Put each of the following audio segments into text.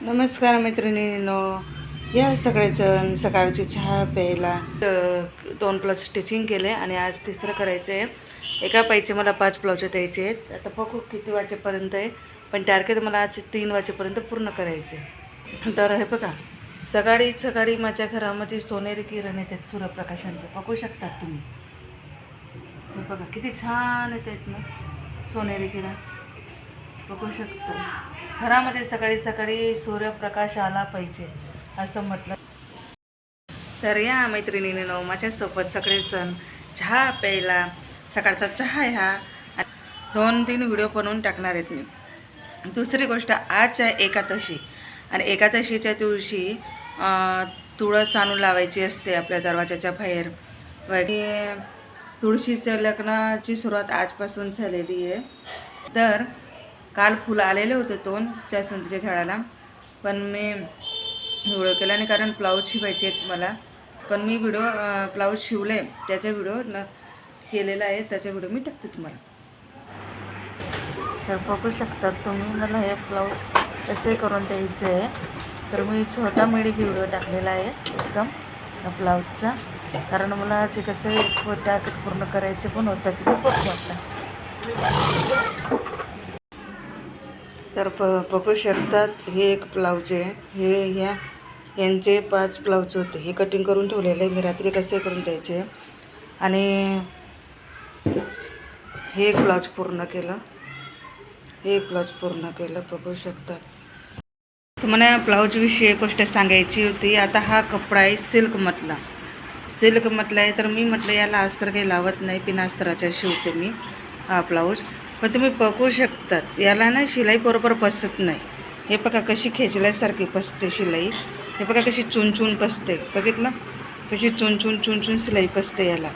नमस्कार मैत्रिणींनो. या सगळेजण सकाळची चहा प्यायला. दोन ब्लाऊज स्टिचिंग केले आणि आज तिसरं करायचं आहे. एका पाईचे मला पाच ब्लाऊज द्यायचे आहेत. आता बघू किती वाजेपर्यंत आहे. पण टार्गेट मला आज तीन वाजेपर्यंत पूर्ण करायचे आहे. तर हे बघा सकाळी सकाळी माझ्या घरामध्ये सोनेरी किरण येतात सूर्यप्रकाशांचे. बघू शकतात तुम्ही. हे बघा किती छान येतात ना सोनेरी किरण. बघू शकता. घरामध्ये सकाळी सकाळी सूर्यप्रकाश आला पाहिजे असं म्हटलं. तर या मैत्रिणीनं माझ्यासोबत सगळे सण चहा प्यायला सकाळचा चहा ह्या दोन तीन व्हिडिओ बनवून टाकणार आहेत मी. दुसरी गोष्ट आज आहे एकादशी. आणि एकादशीच्या दिवशी तुळस आणून लावायची असते आपल्या दरवाजाच्या बाहेर. आणि तुळशीच्या लग्नाची सुरुवात आजपासून झालेली आहे. तर काल फुलं आलेले होते दोन जास्वंदीच्या झाडाला. पण मी व्हिडिओ केला नाही कारण ब्लाऊज शिवायचे आहेत मला. पण मी व्हिडिओ ब्लाऊज शिवले. त्याचा व्हिडिओ न केलेला आहे. त्याचा व्हिडिओ मी टाकते तुम्हाला. तर बघू शकतात तुम्ही मला हे ब्लाऊज कसे करून द्यायचे आहे. तर मी छोटा मिडी व्हिडिओ टाकलेला आहे एकदम ब्लाऊजचा. कारण मला जे कसे छोट्या पूर्ण करायचे पण होतं की बघू वाटतं तर प बघू शकतात हे एक ब्लाऊज आहे. हे ह्या यांचे पाच ब्लाऊज होते. हे कटिंग करून ठेवलेले आहे. मी रात्री कसे करून द्यायचे? आणि हे एक ब्लाऊज पूर्ण केलं. हे एक ब्लाऊज पूर्ण केलं. बघू शकतात. तुम्हाला ब्लाऊजविषयी एक गोष्ट सांगायची होती. आता हा कपडा आहे सिल्कमधला सिल्कमधला सिल्क म्हटलं आहे तर मी म्हटलं याला अस्तर काही लावत नाही. पिनास्त्राच्या शिवते मी हा ब्लाऊज. पण तुम्ही पकवू शकतात. याला ना शिलाई बरोबर बसत नाही. हे बघा कशी खेचल्यासारखी बसते शिलाई. हे बघा कशी चुनचून बसते. बघितलं? कशी चुनचून चुनचून शिलाई बसते याला.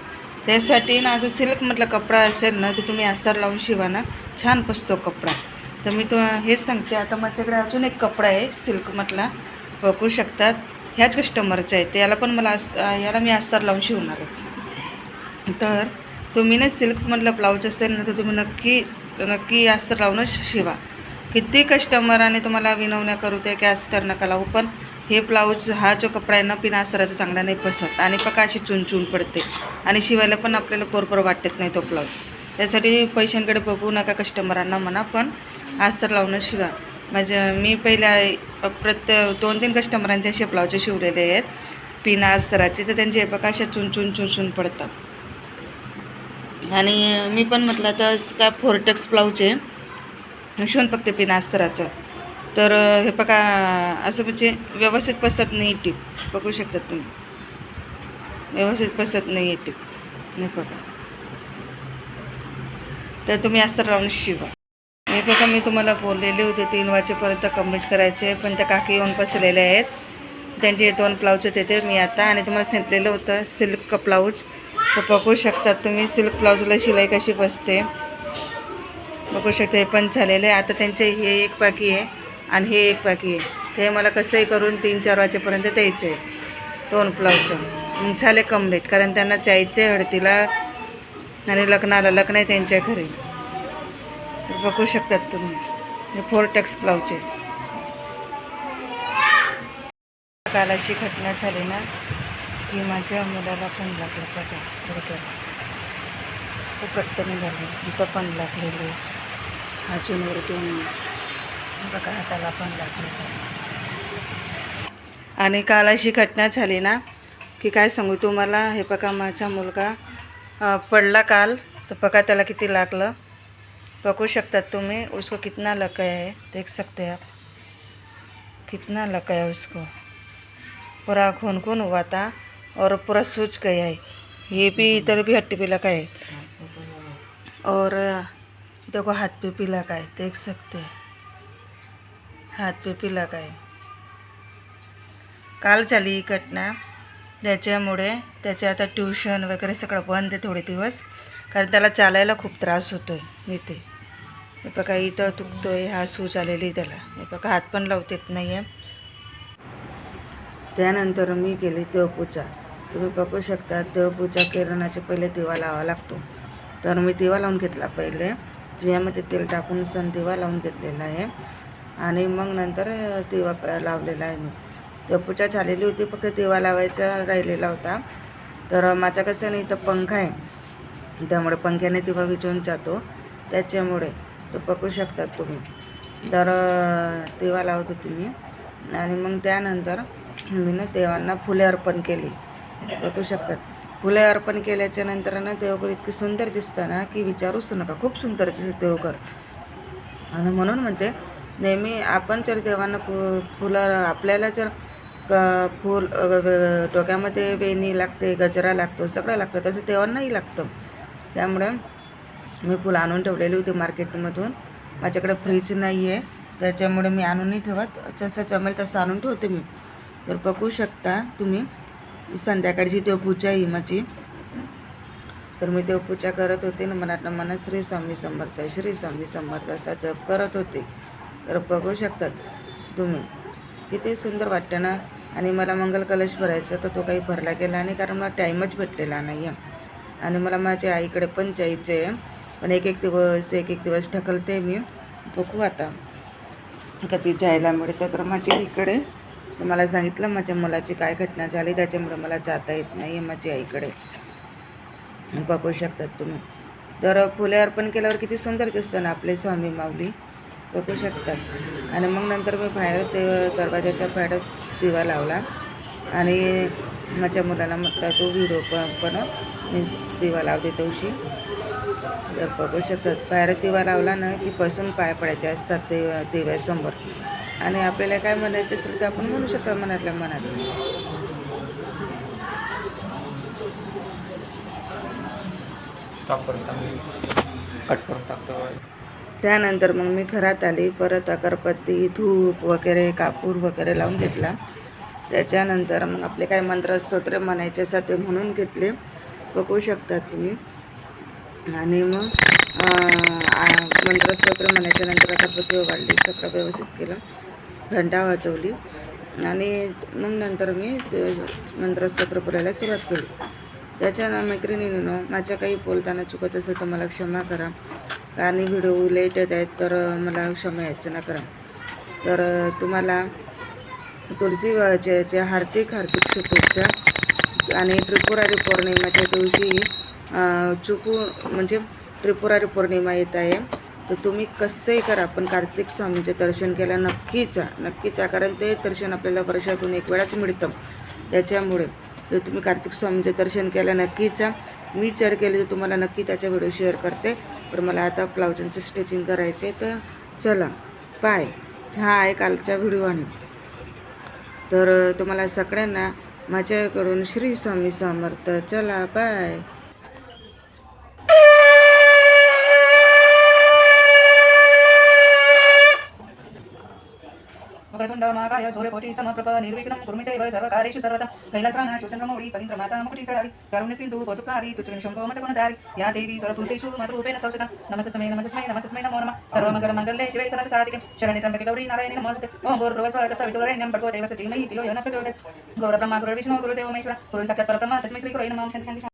त्यासाठी ना असं सिल्क म्हटलं कपडा असेल ना तर तुम्ही अस्तर लावून शिवा ना. छान बसतो कपडा. तर मी तो हेच सांगते. आता माझ्याकडे अजून एक कपडा आहे सिल्क म्हटला बघू शकतात. ह्याच कस्टमरचं आहे. त्याला पण मला अस याला मी आस्तार लावून शिवणार आहे. तर तुम्ही ना सिल्कमधलं ब्लाऊज असेल ना तर तुम्ही नक्की नक्की अस्तर लावूनच शिवा. किती कस्टमराने तुम्हाला विनवण्या करू ते की अस्तर नका लावू पण हे ब्लाऊज हा जो कपडा आहे ना बिना अस्तराचा चांगला नाही बसत आणि पका अशी चुनचुन पडते. आणि शिवायला पण आपल्याला बरोबर वाटत नाही तो ब्लाऊज. त्यासाठी पैशांकडे बघू नका कस्टमरांना म्हणा पण अस्तर लावूनच शिवा. माझ्या मी पहिल्या प्रत्य दोन तीन कस्टमरांचे असे ब्लाऊज शिवलेले आहेत. पिना अस्तराचे तर त्यांचे हे बघा अशा चुनचुन चुनचुन पडतात. आणि मी पण म्हटलं तर काय फोरटेक्स ब्लाऊज आहे. शिवून फक्त पिन अस्तराचं तर हे बघा असं म्हणजे व्यवस्थित पसत नाही टीप. बघू शकतात तुम्ही. व्यवस्थित पसत नाही आहे टीप. नाही बघा. तर तुम्ही अस्तर लावून शिवा. हे बघा मी तुम्हाला बोललेले होते तीन वाजेपर्यंत कंप्लीट करायचे पण त्या काकी येऊन बसलेल्या आहेत. त्यांचे दोन ब्लाऊज होते ते मी आता आणि तुम्हाला सांगितलेलं होतं सिल्क ब्लाऊज तर बघू शकतात तुम्ही सिल्क ब्लाऊजला शिलाई कशी बसते. बघू शकता हे पण झालेलं आहे. आता त्यांचे हे एक बाकी आहे आणि हे एक बाकी आहे. ते मला कसंही करून तीन चार वाजेपर्यंत द्यायचं आहे दोन ब्लाऊजचं झाले कंप्लीट कारण त्यांना जायचं आहे हळदीला आणि लग्नाला. लग्न आहे त्यांच्या घरी. तर बघू शकतात तुम्ही. हे फोर टॅक्स ब्लाऊज आहे काल अशी घटना झाली ना. की माझ्या मुलाला पण लागलं बघा थोडक्यात खूप रक्त निघाले इथं पण लागलेले. अजूनवरतून बघा हाताला पण लागलेलं. आणि काल अशी घटना झाली ना की काय सांगू तुम्हाला? हे बघा माझा मुलगा पडला काल. तर बघा त्याला किती लागलं. बघू शकतात तुम्ही उसको कितना लगा है? देख सकते हैं आप. कितना लगा है उसको. पूरा खून खून हुआ था. और पूरा सूज गया है। ये भी इधर भी हड्डी पे लगा है। और देखो हाथ पे भी लगा है देख सकते हैं। हाथ पे भी लगा है। काल झाली ही घटना। त्याच्यामुळे त्याचे आता ट्युशन वगैरे सगळं बंद आहे थोडे दिवस. कारण त्याला चालायला खूप त्रास होतो आहे इथे. हे बघा इथं दुखतो आहे हा सूज आलेली आहे त्याला. हे बघा हात पण लावता येत नाही आहे त्यानंतर मी केली देवपूजा तुम्ही बघू शकता देवपूजा किरणाचे पहिले दिवा लावा लागतो. तर मी दिवा लावून घेतला पहिले. दिव्यामध्ये तेल टाकून सण दिवा लावून घेतलेला आहे. आणि मग नंतर दिवा प- लावलेला आहे मी. देवपूजा झालेली होती फक्त दिवा लावायचा राहिलेला होता. तर माझ्या कसं नाही इथं पंखा आहे. त्यामुळे पंख्याने दिवा विझून जातो. त्याच्यामुळे तो बघू शकतात तुम्ही. तर दिवा लावत होती मी. आणि मग त्यानंतर मी ना देवांना फुले अर्पण केली. बघू शकतात. फुले अर्पण केल्याच्यानंतर ना देवघर इतकी सुंदर दिसतं ना की विचारूच नका. खूप सुंदर दिसतं देवघर. आणि म्हणून म्हणते नेहमी आपण जर देवांना फु फुलं आपल्याला जर क फूल डोक्यामध्ये वेणी लागते गजरा लागतो सगळं लागतं तसं देवांनाही लागतं. त्यामुळे मी फुलं आणून ठेवलेली होती मार्केटमधून. माझ्याकडे फ्रीज नाही आहे त्याच्यामुळे मी आणून नाही ठेवत जसं जमेल तसं आणून ठेवते मी. तर बघू शकता तुम्ही संध्याकाळची देवपूजा ही माझी तर मी देवपूजा करत होते ना मनातनं मनात श्री स्वामी समर्थ श्री स्वामी समर्थ असा जप करत होते. तर बघू शकतात तुम्ही किती सुंदर वाटतं ना? आणि मला मंगल कलश भरायचा तर तो काही भरला गेला नाही कारण मला टाईमच भेटलेला नाही आहे आणि मला माझ्या आईकडे पण जायचं आहे पण एक एक दिवस एक एक दिवस ढकलते मी. बघू आता कधी जायला मिळतं. तर माझ्या इकडे तर मला सांगितलं माझ्या मुलाची काय घटना झाली? त्याच्यामुळे मला जाता येत नाही आहे माझी आईकडे. बघू शकतात तुम्ही. तर फुले अर्पण केल्यावर किती सुंदर दिसतं ना आपले स्वामी माऊली. बघू शकतात आणि मग नंतर मी बाहेर ते दरवाजाच्या बाहेर दिवा लावला. आणि माझ्या मुलाला म्हटलं तो व्हिडिओ पण बनव मी दिवा लावते तवशी. तर बघू शकतात बाहेर दिवा लावला ना की बसून पाय पडायचे असतात ते दिव्यासमोर. आणि आपल्याला काय म्हणायचं असेल तर आपण म्हणू शकतो मनातल्या मनात. त्यानंतर मग मी घरात आली परत अगरबत्ती धूप वगैरे कापूर वगैरे लावून घेतला. त्याच्यानंतर मग आपले काही मंत्रस्तोत्र म्हणायचे असतात ते म्हणून घेतले. बघू शकतात तुम्ही. आणि मग मंत्रस्तोत्र म्हणायच्या नंतर अगरबत्ती उघडली सगळं व्यवस्थित केलं. घंटा वाजवली. आणि मग नंतर मी ते मंत्रस्तोत्र बोलायला सुरुवात केली. त्याच्या मैत्रिणीनं माझ्या काही बोलताना चुकत असेल तर मला क्षमा करा. आणि व्हिडिओ लेट येत आहेत तर मला क्षमा याचना करा. तर तुम्हाला तुळशी हार्दिक हार्दिक शुभेच्छा. आणि त्रिपुरारी पौर्णिमाच्या दिवशी चुकू म्हणजे त्रिपुरारी पौर्णिमा येत आहे. तर तुम्ही कसंही करा पण कार्तिक स्वामीचे दर्शन केलं नक्कीच नक्कीच कारण ते दर्शन आपल्याला वर्षातून एक वेळाच मिळतं. त्याच्यामुळे तर तुम्ही कार्तिक स्वामीचे दर्शन केलं नक्कीच मी चेअर केले तर तुम्हाला नक्की त्याचा व्हिडिओ शेअर करते. पण मला आता ब्लाउजांचं स्टिचिंग करायचे तर चला बाय. हा आहे कालचा व्हिडिओ आणि. तर तुम्हाला सगळ्यांना माझ्याकडून श्री स्वामी समर्थ. चला बाय. मकरतुण्ड महाकाय सूर्यकोटि समप्रभ निर्विघ्नं कुर्मिते वै सर्वकार्येषु सर्वदा कैलासराना चन्द्रमौळी पवित्रमाता मुकुटिचडारि कारुण्यसिन्धु पोतुकारि तुच्छविनिशङ्को या देवी सर्वभूतेषु मातृरूपेण संस्थिता नमस्तस्मै नमस्तस्मै नमस्तस्मै नमो नमः। सर्वमङ्गलमङ्गले शिवे सर्वसाधिके शरण्ये त्र्यम्बके गौरी नारायणि नमोऽस्तुते ॐ भूर्भुवस्वरकसवितुर्वरेण्यं भर्गो देवस्य धीमहि धियो यो न प्रचोदयात् गौरब्रह्मा गुरुर्विष्णु गुरुदेवो महेश्वर। गुरुः साक्षात् परब्रह्म तस्मै श्रीगुरवे नमः। शान्ति